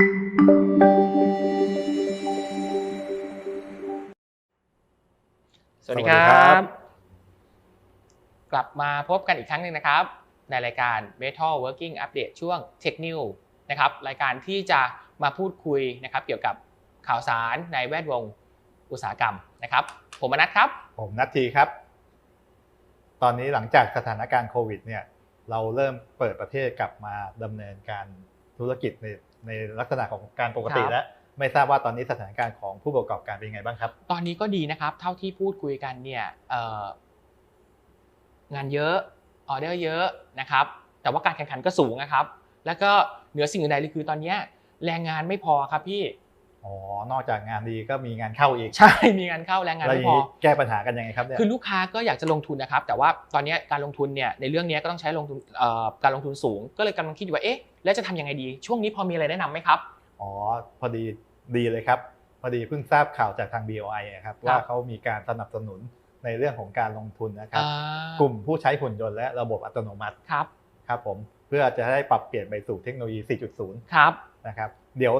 สวัสดีสวัคสดีรัครับบกลับมาพบกันอีกครั้งหนึ่งนะครับ ในรายการ Metal Working Update ช่วง Tech New นะครับรายการที่จะมาพูดคุยนะครับ เกี่ยวกับข่าวสารในแวดวงอุตสาหกรรมนะครับ ผมอนัทครับ ผมนัททีครับ ตอนนี้หลังจากสถานการณ์โควิดเนี่ยเราเริ่มเปิดประเทศกลับมาดำเนินการธุรกิจใน ในลักษณะของการปกติครับแล้วไม่ทราบว่าตอนนี้สถานการณ์ของผู้ประกอบการเป็นยังไงบ้างครับ ตอนนี้ก็ดีนะครับ เท่าที่พูดคุยกันเนี่ยเอ่องานเยอะออเดอร์เยอะนะครับ แต่ว่าการแข่งขันก็สูงนะครับ แล้วก็เหนือสิ่งอื่นใดเลยคือตอนเนี้ยแรงงานไม่พอครับพี่ อ๋อ นอกจากงานดีก็มีงานเข้าอีก ใช่ มีงานเข้าแรงงานแล้วอไม่ย่างพอนี้แก้ปัญหากันยังไงครับเนี่ยคือลูกค้าก็อยากจะลงทุนนะครับ แต่ว่าตอนนี้การลงทุนเนี่ยในเรื่องนี้ก็ต้องใช้ลงทุนเอ่อการลงทุนสูง ก็เลยกำลังคิดอยู่ว่าเอ๊ะแล้วจะทำยังไงดี ช่วงนี้พอมีอะไรแนะนำไหมครับ อ๋อ พอดีดีเลยครับ พอดีเพิ่งทราบข่าวจากทาง BOI นะครับว่าเขามีการสนับสนุนในเรื่องของการลงทุนนะครับอ่ากลุ่มผู้ใช้หุ่นยนต์และระบบอัตโนมัติครับครับผมเพื่อจะได้ปรับเปลี่ยนไปสู่เทคโนโลยี 4.0 ครับนะครับ เดี๋ยว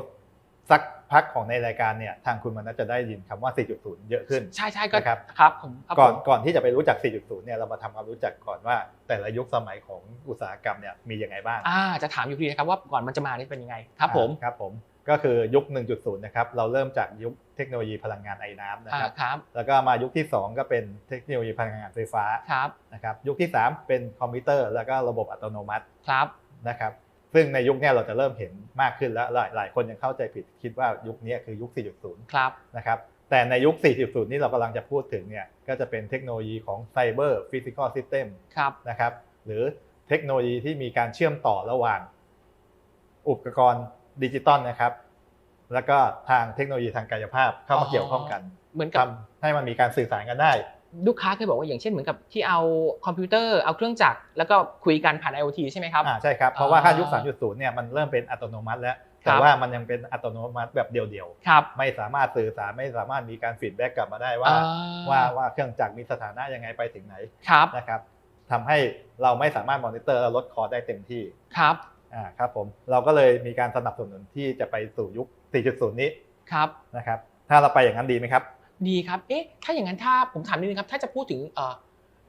สักพักของในรายการเนี่ยทางคุณมนัสจะได้ยินคำว่า 4.0 เยอะขึ้น ใช่ใช่ก็นะครับครับผมครับก่อนผมก่อนที่จะไปรู้จัก 4.0 เนี่ยเรามาทำความรู้จักก่อนว่า แต่ละยุคสมัยของอุตสาหกรรมเนี่ยมียังไงบ้างอ่าจะถามอยู่ดีนะครับว่าก่อนมันจะมานี่เป็นยังไงครับผมอ่าครับผมก็คือยุค 1.0 นะครับเราเริ่มจากยุคเทคโนโลยีพลังงานไอ้น้ำนะอ่าครับครับแล้วก็มายุคที่ 2 ก็เป็นเทคโนโลยีพลังงานไฟฟ้าครับนะครับยุคที่ 3 เป็นคอมพิวเตอร์ แล้วก็ระบบอัตโนมัติครับนะครับ ซึ่งในยุคเนี้เราจะเริ่มเห็นมากขึ้นแล้วหลายหลายคนยังเข้าใจผิดคิดว่ายุคนี้คือยุค 4.0 ครับนะครับแต่ในยุค 4.0 นี่เรากำลังจะพูดถึงเนี่ยก็จะเป็นเทคโนโลยีของไซเบอร์ฟิสิกอลซิสเต็มครับนะครับหรือเทคโนโลยีที่มีการเชื่อมต่อระหว่าง อุปกรณ์ดิจิตอลนะครับแล้วก็ทางเทคโนโลยีทางกายภาพเข้ามาเกี่ยวข้องกันเหมือนกับทำให้มันมีการสื่อสารกันได้ ลูกค้าเคยบอกว่าอย่างเช่นเหมือนกับที่เอาคอมพิวเตอร์เอาเครื่องจักรแล้วก็คุยกันผ่าน IoT ใช่ไหมครับอ่าใช่ครับ เพราะว่าถ้ายุคอ่า3.0 เนี่ยมันเริ่มเป็นอัตโนมัติแล้วครัแต่บว่ามันยังเป็นอัตโนมัติแบบเดียวครับๆไม่สามารถสื่อสารไม่สามารถมีการฟีดแบ็กกลับมาได้ว่าอ่ว่าว่าเครื่องจักรมีสถานะยังไงไปถึงไหนครับนะครับทำให้เราไม่สามารถมอนิเตอร์และลดคอร์สได้เต็มที่ครับอ่าครับผมเราก็เลยมีการสนับสนุนที่จะไปสู่ยุค 4.0 นี้ครับนะครับถ้าเราไปอย่างนั้นดีไหมครับ ดีครับ เอ๊ะ ถ้าอย่างนั้นถ้าผมถามนิดนึงครับ ถ้าจะพูดถึงเอ่อ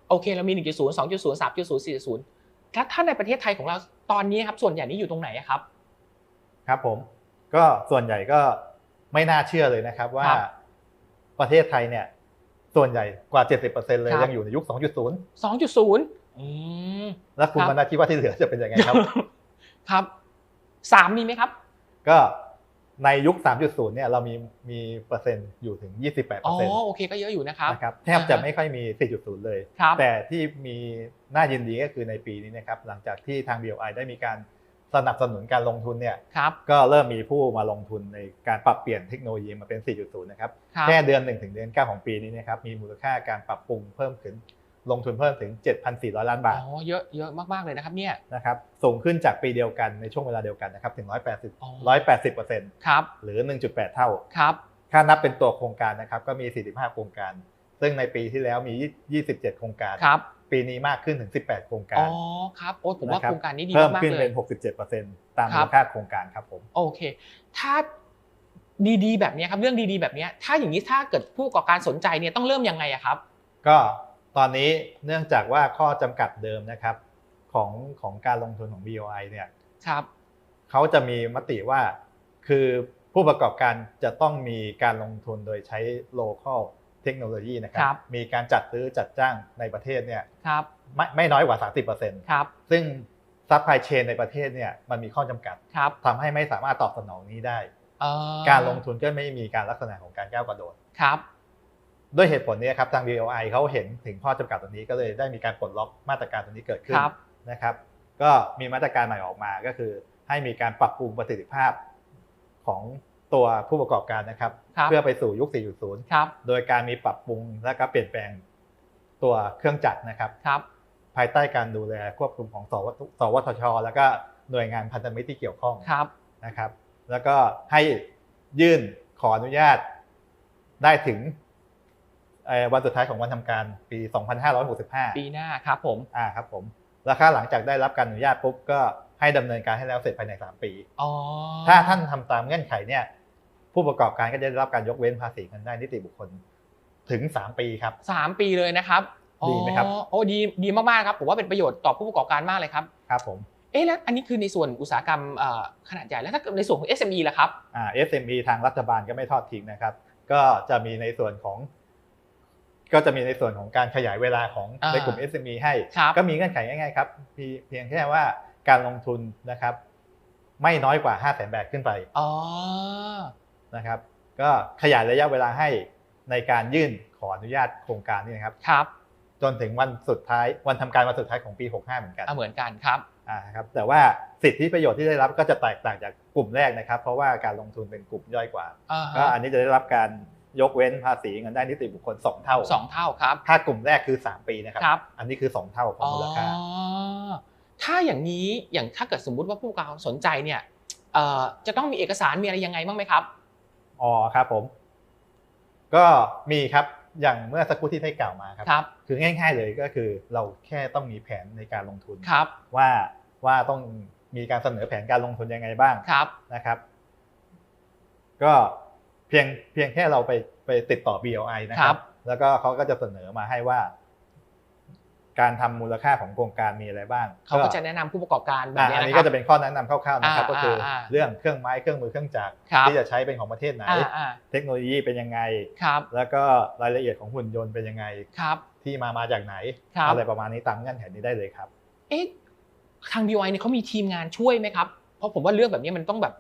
โอเคเรามี 1.0 2.0 3.0 4.0 ถ้าถ้าในประเทศไทยของเราตอนนี้ครับ ส่วนใหญ่นี่อยู่ตรงไหนอะครับ ครับผม ก็ส่วนใหญ่ก็ไม่น่าเชื่อเลยนะครับว่าครับประเทศไทยเนี่ย ส่วนใหญ่กว่า 70%เลยครับยังอยู่ในยุค 2.0 2.0อืมแล้วคุณครับมนาคิดว่าที่เหลือจะเป็นยังไงครับ ครับสามมีไหมครับ ก็ ในยุค 3.0 เนี่ยเรามีมีเปอร์เซ็นต์อยู่ถึง 28%อ๋อโอเคก็เยอะอยู่นะครับนะครับแทบจะไม่ค่อยมี 4.0 เลยครับแต่ที่มีน่ายินดีก็คือในปีนี้นะครับหลังจากที่ทาง BOI ได้มีการสนับสนุนการลงทุนเนี่ยครับก็เริ่มมีผู้มาลงทุนในการปรับเปลี่ยนเทคโนโลยีมาเป็น 4.0 นะครับครับ แค่เดือน 1 ถึงเดือน 9 ของปีนี้นะครับมีมูลค่าการปรับปรุงเพิ่มขึ้น ลงทุนเพิ่มถึง 7,400 ล้านบาท อ๋อ เยอะ เยอะมาก ๆ เลยนะครับเนี่ย นะครับ สูงขึ้นจากปีเดียวกันในช่วงเวลาเดียวกันนะครับ ถึงอ๋อ180 180เปอร์เซ็นต์ครับ หรือ 1.8 เท่า ครับ ถ้านับเป็นตัวโครงการนะครับ ก็มี 45 โครงการ ซึ่งในปีที่แล้วมี 27 โครงการ ครับ ปีนี้มากขึ้นถึง 18 โครงกาอ๋รอครับ โอ้ ผมว่านะคบโครงการนี้ดีเพิ่มมากขึ้นๆเลเป็ยน67%ตามครัมูบลค่าโครงการครับผม โอเค ถ้าดีๆ แบบเนี้ยครับ เรื่องดีๆ แบบเนี้ยถ้าอย่างนี้ถ้าเกิดผู้ประกอบการสนใจเนี่ยต้องเริ่มยังไงอะครับ ก็ ตอนนี้เนื่องจากว่าข้อจำกัดเดิมนะครับของของการลงทุนของ BOI เนี่ยครับเขาจะมีมติว่าคือผู้ประกอบการจะต้องมีการลงทุนโดยใช้ local เทคโนโลยีนะครัครับมีการจัดซื้อจัดจ้างในประเทศเนี่ยครับไม่ไม่น้อยกว่า 30%ครับซึ่งซัพพลายเชนในประเทศเนี่ยมันมีข้อจำกัดครับทำให้ไม่สามารถตอบสนองนี้ได้ เอ่อการลงทุนก็ไม่มีการลักษณะของการก้าวกระโดด ครับ ด้วยเหตุผลนี้ครับทาง BOI เขาเห็นถึงข้อจำกัดตรงนี้ก็เลยได้มีการปลดล็อกมาตรการตรงนี้เกิดขึ้นครับนะครับ ก็มีมาตรการใหม่ออกมาก็คือให้มีการปรับปรุงประสิทธิภาพของตัวผู้ประกอบการนะครับครับเพื่อไปสู่ยุค 4.0ครับโดยการมีปรับปรุงและก็เปลี่ยนแปลงตัวเครื่องจักรนะครับครับภายใต้การดูแลควบคุมของสวสวทช แล้วก็หน่วยงานพันธมิตรที่เกี่ยวข้องครับนะครับ แล้วก็ให้ยื่นขออนุญาตได้ถึงเอ่อ วันสุดท้ายของวันทำการปี 2565 ปีหน้าครับผมอ่าครับผมแล้วถ้าหลังจากได้รับการอนุญาตปุ๊บก็ให้ดำเนินการให้แล้วเสร็จภายใน 3 ปีอ๋อถ้าท่านทำตามเงื่อนไขเนี่ยผู้ประกอบการก็จะได้รับการยกเว้นภาษีเงินได้นิติบุคคลถึง 3 ปีครับสามปีเลยนะครับดีไหมครับอ๋อโอ้ดีดีมากๆครับผมว่าเป็นประโยชน์ต่อผู้ประกอบการมากเลยครับครับผมเอ๊ะแล้วอันนี้คือในส่วนอุตสาหกรรมเอ่อขนาดใหญ่แล้วถ้าเกิดในส่วนของ SME ล่ะครับอ่า SME ทางรัฐบาลก็ไม่ทอดทิ้งนะครับ ก็จะมีในส่วนของ ก็จะมีในส่วนของการขยายเวลาของอ่าในกลุ่ม SME ให้ครับก็มีเงื่อนไขง่ายๆครับเพีเพียงแค่ว่าการลงทุนนะครับ ไม่น้อยกว่า 5 0 0แสนบาทขึ้นไปอ๋อนะครับ ก็ขยายระยะเวลาให้ในการยื่นขออนุญาตโครงการนี่นะครับครับ จนถึงวันสุดท้ายวันทำการวันสุดท้ายของปี 65 เหมือนกันอะเหมือนกันครับอ่าครับ แต่ว่าสิทธิประโยชน์ที่ได้รับก็จะแตกต่างจากกลุ่มแรกนะครับ เพราะว่าการลงทุนเป็นกลุ่มย่อยกว่าอ่าก็ฮะอันนี้จะได้รับการ ยกเว้นภาษีเงินได้นิติบุคคล 2 เท่าสองเท่าครับ ถ้ากลุ่มแรกคือ 3 ปีนะครับครับอันนี้คือ 2 เท่าของมูลค่าอ๋อถ้าอย่างนี้อย่างถ้าเกิดสมมุติว่าผู้ประกอบการสนใจเนี่ยเอ่อจะต้องมีเอกสารมีอะไรยังไงบ้างไหมครับอ๋อครับผม ก็มีครับอย่างเมื่อสักครู่ที่ได้กล่าวมาครับครับ คือง่าย ๆ เลยก็คือเราแค่ต้องมีแผนในการลงทุนครับ ว่าว่าต้องมีการเสนอแผนการลงทุนยังไงบ้างครับนะครับ ก็ เพียงเพียงแค่เราไปไปติดต่อ BOI นะคครัรับบแล้วก็เขาก็จะเสนอมาให้ว่า การทำมูลค่าของโครงการมีอะไรบ้างเขาก็จะแนะนำผู้ประกอบการแบบอ่านี้อันนะนี้ครัก็บจะเป็นข้อแนะนำคร่าวๆนะครับอ่าก็คืออาเรื่องเครื่องไม้เครื่องมือเครื่องจักรครับที่จะใช้เป็นของประเทศไหนอ่าอ่าเทคโนโลยีเป็นยังไงครับแล้วก็รายละเอียดของหุ่นยนต์เป็นยังไงครับที่มามาจากไหนครับอะไรประมาณนี้ตามเงื่อนไขนี้ได้เลยครับ เอ๊ะทาง BY เนี่ยเขามีทีมงานช่วยไหมครับ เพราะผมว่าเรื่องแบบนี้มันต้องแบบ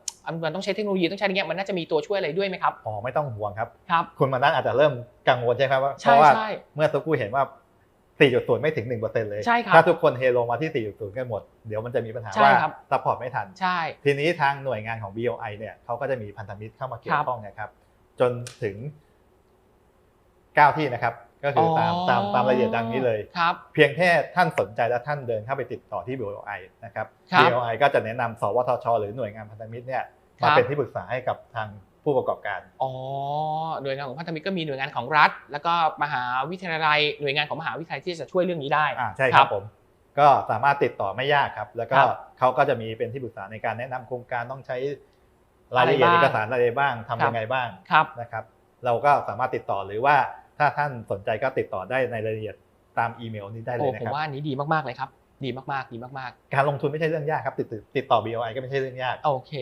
มันต้องใช้เทคโนโลยีต้องใช้อะไรเงี้ยมันน่าจะมีตัวช่วยอะไรด้วยไหมครับอ๋อไม่ต้องห่วงครับครับคุณมานั่นอาจจะเริ่มกังวลใช่ไหมครับว่าเพใช่ราะว่าใช่เมื่อสักครู่เห็นว่า 4.0 ไม่ถึง 1%เลยใช่ครับถ้าทุกคนเฮโลมาที่ 4.0 กันหมด เดี๋ยวมันจะมีปัญหาใช่ว่าครับซัพพอร์ตไม่ทันใช่ทีนี้ทางหน่วยงานของ BOI เนี่ยเขาก็จะมีพันธมิตรเข้ามาเกี่ยวข้องนะครับ จนถึง 9 ที่นะครับ ก็คือตามตามตามรายละเอียดดังนี้เลย ครับ เพียงแค่ท่านสนใจและท่านเดินเข้าไปติดต่อที่ BOI นะครับครับ BOI ก็จะแนะนำสวทช หรือหน่วยงานพันธมิตรเนี่ยครัมาบเป็นที่ปรึกษาให้กับทางผู้ประกอบการ อ๋อ หน่วยงานของพันธมิตรก็มีหน่วยงานของรัฐ แล้วก็มหาวิทยาลัย หน่วยงานของมหาวิทยาลัยที่จะช่วยเรื่องนี้ได้อ่าใช่ครับผม ก็สามารถติดต่อไม่ยากครับ แล้วก็ครับเขาก็จะมีเป็นที่ปรึกษาในการแนะนำโครงการต้องใช้รายละเอียดอะไรเอบ้างกสารอะไรบ้างทำครับยังไงบ้างครับนะครับ เราก็สามารถติดต่อหรือว่า ถ้าท่านสนใจก็ติดต่อได้ในรายละเอียดตามอีเมลนี้ได้เลโอ้ยนะผมครับว่าอันนี้ดีมากๆเลยครับ ดีมากๆดีมากการลงทุนไม่ใช่เรื่องยากครับ ติดติดต่อ BOI ก็ไม่ใช่เรื่องยากๆโอเค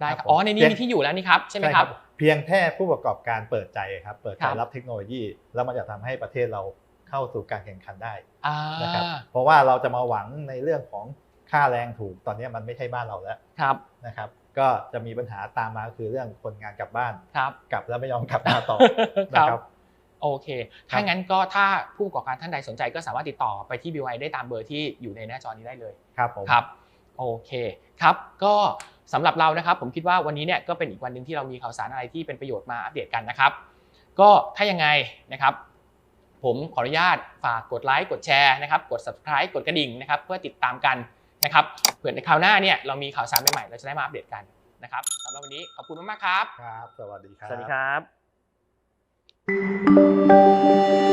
ได้คครัรับบผมอ๋อในนี้เพียงมีที่อยู่แล้วนี่ครับใช่ไหมครับ เพียงแค่ผู้ประกอบการเปิดใจครับเปิดใจครับรับเทคโนโลยี แล้วมันจะทำให้ประเทศเราเข้าสู่การแข่งขันได้อ่านะครับเพราะว่าเราจะมาหวังในเรื่องของค่าแรงถูกตอนนี้มันไม่ใช่บ้านเราแล้วครับนะครับ ก็จะมีปัญหาตามมาก็คือเรื่องคนงานกลับบ้านครับกลับแล้วไม่ยอมกลับมาต่อคนะรับครับ โอเค ถ้างั้นก็ถ้าผู้ประกอบการท่านใดสนใจก็สามารถติดต่อไปที่ BY ได้ตามเบอร์ที่อยู่ในหน้าจอนี้ได้เลย ครับผม ครับ โอเค ครับ ก็สำหรับเรานะครับ ผมคิดว่าวันนี้เนี่ยก็เป็นอีกวันหนึ่งที่เรามีข่าวสารอะไรที่เป็นประโยชน์มาอัปเดตกันนะครับ ก็ถ้ายังไงนะครับ ผมขออนุญาตฝากกดไลค์ กดแชร์นะครับ กด subscribe กดกระดิ่งนะครับ เพื่อติดตามกันนะครับ เผื่อในคราวหน้าเนี่ยเรามีข่าวสารใหม่ๆ เราจะได้มาอัปเดตกันนะครับสำหรับวันนี้ขอบคุณมากๆครับ ครับ สวัสดีครับ สวัสดีครับ Música